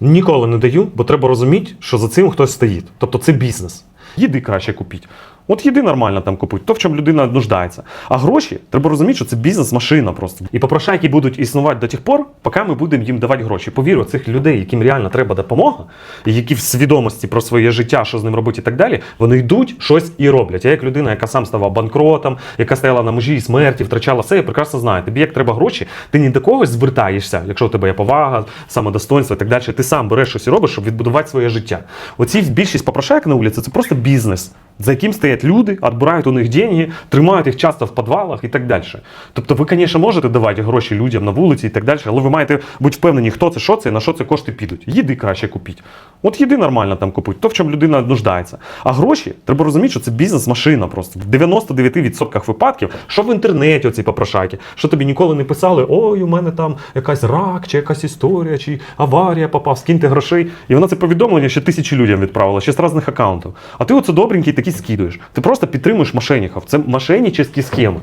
Ніколи не даю, бо треба розуміти, що за цим хтось стоїть. Тобто це бізнес. Їди краще купіть. От їди нормально там купить, то в чому людина нуждається. А гроші треба розуміти, що це бізнес-машина просто. І попрошайки будуть існувати до тих пор, поки ми будемо їм давати гроші. Повірю, цих людей, яким реально треба допомога, і які в свідомості про своє життя, що з ним робити і так далі, вони йдуть щось і роблять. Я як людина, яка сам ставав банкротом, яка стояла на межі смерті, втрачала все, я прекрасно знаю. Тобі як треба гроші, ти ні до когось звертаєшся, якщо у тебе є повага, самодостоинство і так далі. Ти сам береш щось і робиш, щоб відбудувати своє життя. Оці більшість попрошайок на вулиці це просто бізнес, за яким стоять люди, відбирають у них деньги, тримають їх часто в підвалах і так далі. Тобто, ви, звісно, можете давати гроші людям на вулиці і так далі, але ви маєте бути впевнені, хто це, що це на що це кошти підуть. Їди краще купіть. От їди нормально там купить, то в чому людина нуждається. А гроші треба розуміти, що це бізнес-машина просто. В 99% випадків, що в інтернеті оці попрошайки, що тобі ніколи не писали, ой, у мене там якась рак, чи якась історія, чи аварія попав, скиньте грошей. І вона це повідомлення ще тисячі людям відправила, ще з різних аккаунтів. А ти оце добренький такий скидуєш. Ти просто підтримуєш мошенників. Це мошенническі схеми.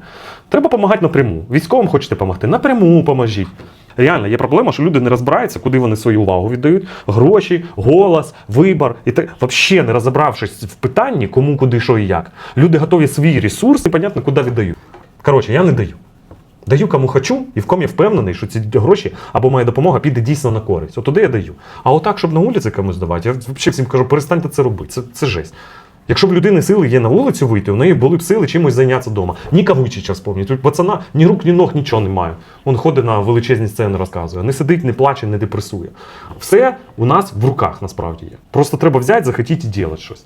Треба допомагати напряму. Військовим хочете допомогти, напряму поможіть. Реально, є проблема, що люди не розбираються, куди вони свою увагу віддають. Гроші, голос, вибор. І так взагалі не розібравшись в питанні, кому, куди, що і як. Люди готові свій ресурс, непонятно, куди віддають. Коротше, я не даю. Даю кому хочу, і в ком я впевнений, що ці гроші або моя допомога піде дійсно на користь. От туди я даю. А отак, щоб на вулиці комусь давати, я взагалі всім кажу, перестаньте це робити. Це, це жесть. Якщо б людини сили є на вулицю вийти, у неї були б сили чимось зайнятися вдома. Ні Кавичича вспомніть. Тут пацана ні рук, ні ног, нічого немає. Він ходить на величезні сцени, розказує. Не сидить, не плаче, не депресує. Все у нас в руках насправді є. Просто треба взяти, захотіти і робити щось.